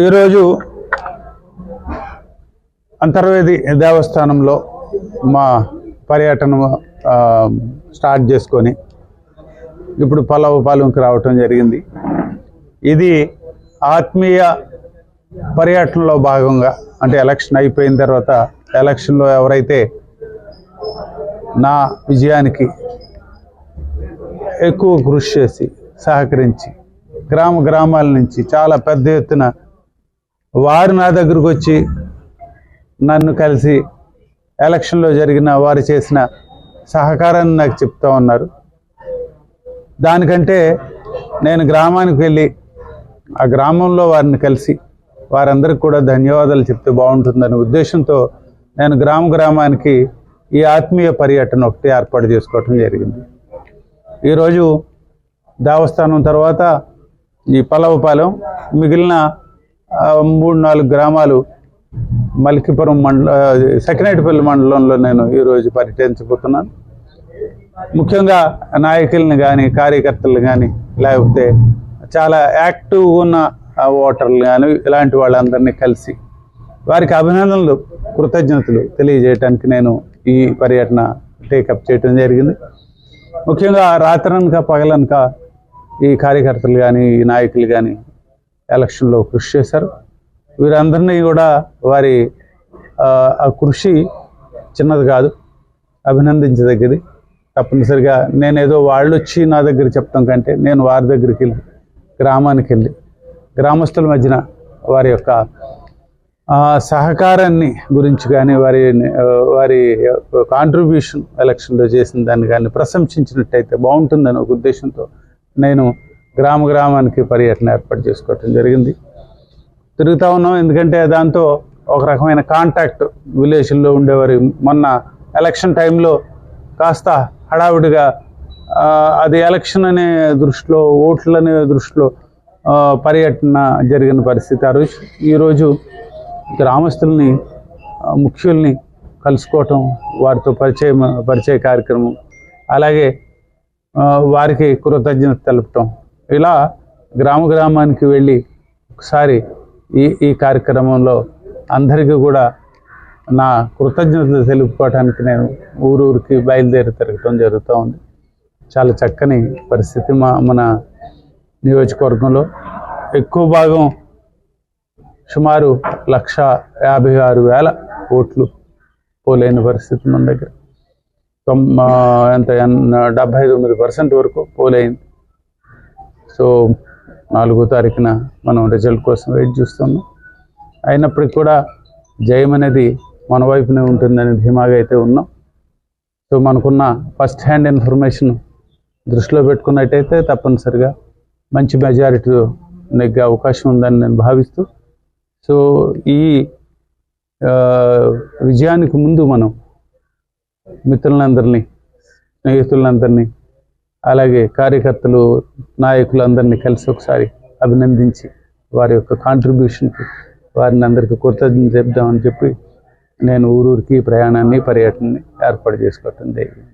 ఈరోజు అంతర్వేది దేవస్థానంలో మా పర్యటన స్టార్ట్ చేసుకొని ఇప్పుడు పల్లవ పాలెంకి రావటం జరిగింది. ఇది ఆత్మీయ పర్యటనలో భాగంగా అంటే ఎలక్షన్ అయిపోయిన తర్వాత ఎలక్షన్లో ఎవరైతే నా విజయానికి ఎక్కువ కృషి చేసి సహకరించి గ్రామ గ్రామాల నుంచి చాలా పెద్ద ఎత్తున వారు నా దగ్గరకు వచ్చి నన్ను కలిసి ఎలక్షన్లో జరిగిన వారు చేసిన సహకారాన్ని నాకు చెప్తా ఉన్నారు. దానికంటే నేను గ్రామానికి వెళ్ళి ఆ గ్రామంలో వారిని కలిసి వారందరికి కూడా ధన్యవాదాలు చెప్తే బాగుంటుందనే ఉద్దేశంతో నేను గ్రామ గ్రామానికి ఈ ఆత్మీయ పర్యటన ఒకటి ఏర్పాటు చేసుకోవటం జరిగింది. ఈరోజు దేవస్థానం తర్వాత ఈ పల్లవపాలెం మిగిలిన మూడు నాలుగు గ్రామాలు మల్కిపురం మండల సకినేటిపల్లి మండలంలో నేను ఈరోజు పర్యటించబోతున్నాను. ముఖ్యంగా నాయకులను కానీ కార్యకర్తలు కానీ లేకపోతే చాలా యాక్టివ్గా ఉన్న ఓటర్లు కానీ ఇలాంటి వాళ్ళందరినీ కలిసి వారికి అభినందనలు కృతజ్ఞతలు తెలియజేయడానికి నేను ఈ పర్యటన టేకప్ చేయడం జరిగింది. ముఖ్యంగా రాత్రనక పగలనక ఈ కార్యకర్తలు కానీ ఈ నాయకులు కానీ ఎలక్షన్లో కృషి చేశారు. వీరందరినీ కూడా వారి ఆ, కృషి చిన్నది కాదు అభినందించదగ్గది తప్పనిసరిగా నేనేదో వాళ్ళు వచ్చి నా దగ్గర చెప్తాం కంటే నేను వారి దగ్గరికి వెళ్ళి గ్రామానికి వెళ్ళి గ్రామస్తుల మధ్యన వారి యొక్క సహకారాన్ని గురించి కానీ వారి వారి కాంట్రిబ్యూషన్ ఎలక్షన్లో చేసిన దాన్ని కానీ ప్రశంసించినట్టయితే బాగుంటుందని ఒక ఉద్దేశంతో నేను గ్రామ గ్రామానికి పర్యటన ఏర్పాటు చేసుకోవటం జరిగింది. తిరుగుతూ ఉన్నాం. ఎందుకంటే దాంతో ఒక రకమైన కాంటాక్ట్ విలేజ్లో ఉండేవారు. మొన్న ఎలక్షన్ టైంలో కాస్త హడావుడిగా అది ఎలక్షన్ అనే దృష్టిలో ఓట్లు అనే దృష్టిలో పర్యటన జరిగిన పరిస్థితి. ఆ రోజు ఈరోజు గ్రామస్తుల్ని ముఖ్యుల్ని కలుసుకోవటం వారితో పరిచయం పరిచయ కార్యక్రమం. అలాగే వారికి కృతజ్ఞత తెలపటం ఇలా గ్రామ గ్రామానికి వెళ్ళి ఒకసారి ఈ ఈ కార్యక్రమంలో అందరికీ కూడా నా కృతజ్ఞతలు తెలుపుకోవడానికి నేను ఊరూరికి బయలుదేరి తిరగటం జరుగుతూ ఉంది. చాలా చక్కని పరిస్థితి మా మన నియోజకవర్గంలో. ఎక్కువ భాగం సుమారు లక్ష యాభై ఆరు వేల ఓట్లు పోలేని పరిస్థితి మన దగ్గర. తొమ్మ ఎంత డెబ్బై తొమ్మిది పర్సెంట్ వరకు పోలైంది. సో నాలుగో తారీఖున మనం రిజల్ట్ కోసం వెయిట్ చూస్తున్నాం. అయినప్పటికీ కూడా జయం అనేది మన వైపునే ఉంటుందని ధీమాగా అయితే ఉన్నాం. సో మనకున్న ఫస్ట్ హ్యాండ్ ఇన్ఫర్మేషన్ దృష్టిలో పెట్టుకున్నట్టయితే తప్పనిసరిగా మంచి మెజారిటీ నెగ్గే అవకాశం ఉందని నేను భావిస్తూ సో ఈ విజయానికి ముందు మనం మిత్రులందరినీ స్నేహితులందరినీ అలాగే కార్యకర్తలు నాయకులందరినీ కలిసి ఒకసారి అభినందించి వారి యొక్క కాంట్రిబ్యూషన్కి వారిని అందరికీ కృతజ్ఞత చెప్దామని చెప్పి నేను ఊరూరికి ప్రయాణాన్ని పర్యటనని ఏర్పాటు చేసుకోవటం జరిగింది.